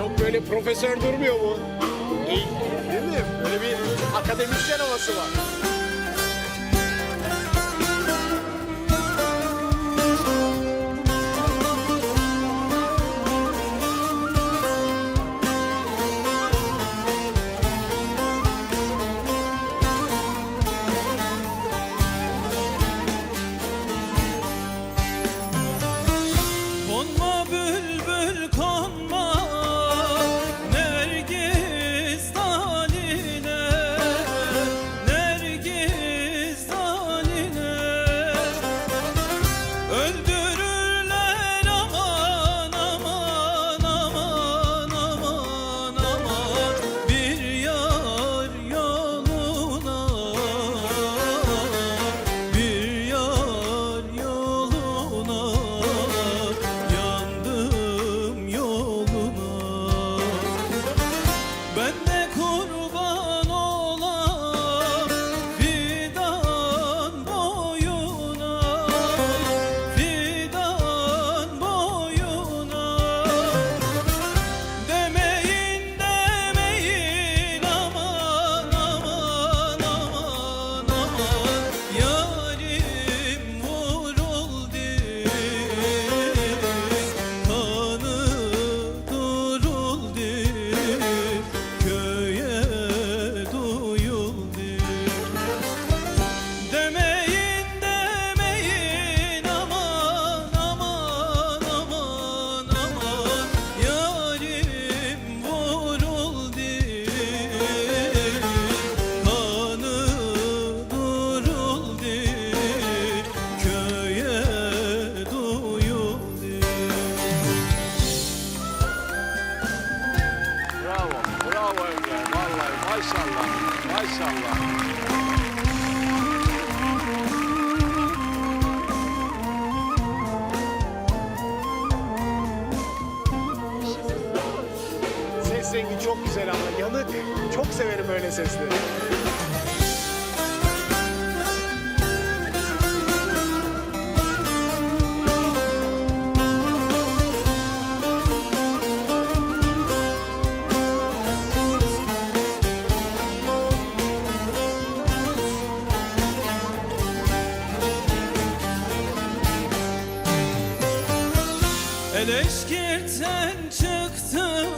çok böyle profesör durmuyor mu? Değil, değil mi? Böyle bir akademisyen havası var. Maşallah, maşallah. Ses rengi çok güzel ama yanık. Çok severim öyle sesleri. Eleşkirt'ten çıktım.